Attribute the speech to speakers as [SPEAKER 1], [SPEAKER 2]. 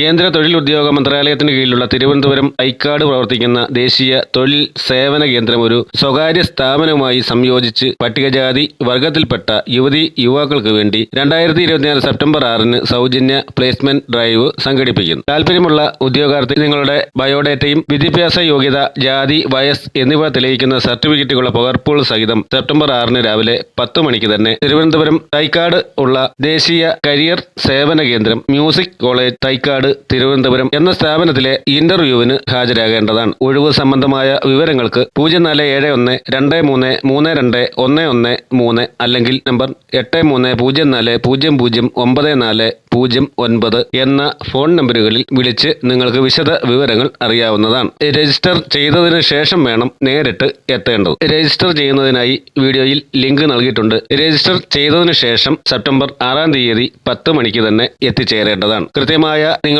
[SPEAKER 1] കേന്ദ്ര തൊഴിൽ ഉദ്യോഗ മന്ത്രാലയത്തിന് കീഴിലുള്ള തിരുവനന്തപുരം ഐക്കാട് പ്രവർത്തിക്കുന്ന ദേശീയ തൊഴിൽ സേവന കേന്ദ്രം ഒരു സ്വകാര്യ സ്ഥാപനവുമായി സംയോജിച്ച് പട്ടികജാതി വർഗത്തിൽപ്പെട്ട യുവതി യുവാക്കൾക്ക് വേണ്ടി രണ്ടായിരത്തി ഇരുപത്തിനാല് സെപ്റ്റംബർ ആറിന് സൗജന്യ പ്ലേസ്മെന്റ് ഡ്രൈവ് സംഘടിപ്പിക്കുന്നു. താല്പര്യമുള്ള ഉദ്യോഗാർത്ഥി നിങ്ങളുടെ ബയോഡേറ്റയും വിദ്യാഭ്യാസ യോഗ്യത ജാതി വയസ്സ് എന്നിവ തെളിയിക്കുന്ന സർട്ടിഫിക്കറ്റുകളുടെ പകർപ്പുകൾ സഹിതം സെപ്റ്റംബർ ആറിന് രാവിലെ പത്ത് മണിക്ക് തന്നെ തിരുവനന്തപുരം തൈക്കാട് ഉള്ള ദേശീയ കരിയർ സേവന കേന്ദ്രം മ്യൂസിക് കോളേജ് തൈക്കാട് തിരുവനന്തപുരം എന്ന സ്ഥാപനത്തിലെ ഇന്റർവ്യൂവിന് ഹാജരാകേണ്ടതാണ്. ഒഴിവ് സംബന്ധമായ വിവരങ്ങൾക്ക് പൂജ്യം നാല് ഏഴ് ഒന്ന് രണ്ട് മൂന്ന് മൂന്ന് രണ്ട് ഒന്ന് ഒന്ന് മൂന്ന് അല്ലെങ്കിൽ നമ്പർ എട്ട് മൂന്ന് പൂജ്യം നാല് പൂജ്യം പൂജ്യം ഒമ്പത് നാല് പൂജ്യം ഒൻപത് എന്ന ഫോൺ നമ്പറുകളിൽ വിളിച്ച് നിങ്ങൾക്ക് വിശദ വിവരങ്ങൾ അറിയാവുന്നതാണ്. രജിസ്റ്റർ ചെയ്തതിന് ശേഷം വേണം നേരിട്ട് എത്തേണ്ടത്. രജിസ്റ്റർ ചെയ്യുന്നതിനായി വീഡിയോയിൽ ലിങ്ക് നൽകിയിട്ടുണ്ട്. രജിസ്റ്റർ ചെയ്തതിനു ശേഷം സെപ്റ്റംബർ ആറാം തീയതി പത്ത് മണിക്ക് തന്നെ എത്തിച്ചേരേണ്ടതാണ്. കൃത്യമായ നിങ്ങൾ